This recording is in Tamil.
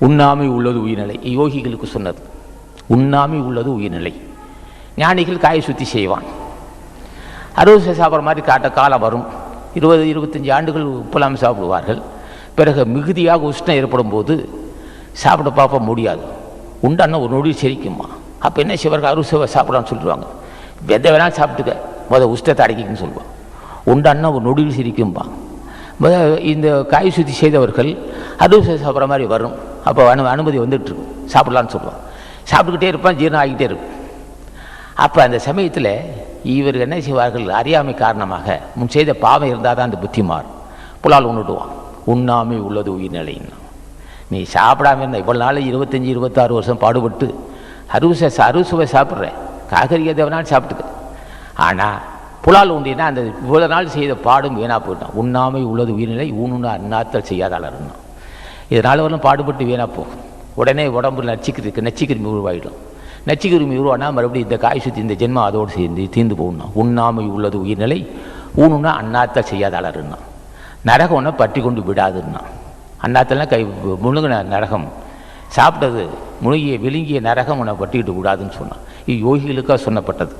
உண்ணாமை உள்ளது உயிர்நிலை. யோகிகளுக்கு சொன்னது. உண்ணாமை உள்ளது உயிர்நிலை. ஞானிகள் காய சுத்தி செய்வான் அறுபது சாப்பிட்ற மாதிரி காட்ட காலம் வரும். இருபது இருபத்தஞ்சி ஆண்டுகள் உப்பெல்லாம் சாப்பிடுவார்கள். பிறகு மிகுதியாக உஷ்ணம் ஏற்படும் போது சாப்பிட பார்ப்ப முடியாது. உண்டான ஒரு நொடி செரிக்குமா? அப்போ என்ன சிவருக்கு அறுசுவை சாப்பிடான்னு சொல்லிடுவாங்க. எதை வேணாலும் சாப்பிட்டுக்க. முதல் உஷ்டத்தை அடக்கிக்குன்னு சொல்லுவான் உண்டான ஒரு நொடியில் சிரிக்கும்பா. இந்த காய் சுத்தி செய்தவர்கள் அறுசுவை சாப்பிட்ற மாதிரி வரும். அப்போ அனு அனுமதி வந்துட்டு இருக்கும் சொல்லுவான். சாப்பிட்டுக்கிட்டே இருப்பான் ஜீரணம் ஆகிக்கிட்டே இருக்கும். அப்போ அந்த சமயத்தில் இவர் என்ன செய்வார்கள்? அறியாமை காரணமாக முன் செய்த பாவம் இருந்தால் தான் அந்த புத்தி மாறும். புலால் உண்டுடுவான் உண்ணாமை உள்ளது உயிர்நிலைன்னு. நீ சாப்பிடாம இருந்த இவ்வளோ நாள் இருபத்தஞ்சி இருபத்தாறு வருஷம் பாடுபட்டு அறுசுவை அறுசுவை சாப்பிட்ற காகரிக தேவனால் சாப்பிட்டுக்க. ஆனால் புலால் ஊன்றினா அந்த இவ்வளோ நாள் செய்த பாடும் வீணாக போயிட்டான். உண்ணாமை உள்ளது உயிர்நிலை ஊனுன்னு செய்யாத செய்யாதாளர்னா இதனால் வரலும் பாடுபட்டு வீணாக போகும். உடனே உடம்புல நச்சுக்கிருக்கு நச்சுக்கிருமி உருவாயிடும். நச்சுக்கிருமி உருவானா மறுபடியும் இந்த காய் சுற்றி இந்த ஜென்மம் அதோடு சேர்ந்து தீர்ந்து போகணும் உண்ணாமை உள்ளது உயிர்நிலை ஊனுன்னா அண்ணாத்தல் செய்யாதாளர்னா நரகம் ஒன்றை பற்றி கொண்டு விடாதுன்னா அந்நாத்தெல்லாம் கை முழுங்கின நரகம். சாப்பிட்டது முழுகிய விழுங்கிய நரகம் உன்னை பட்டிக்கிட்டு விடாதுன்னு சொன்னான். இது யோகிகளுக்காக சொன்னப்பட்டது.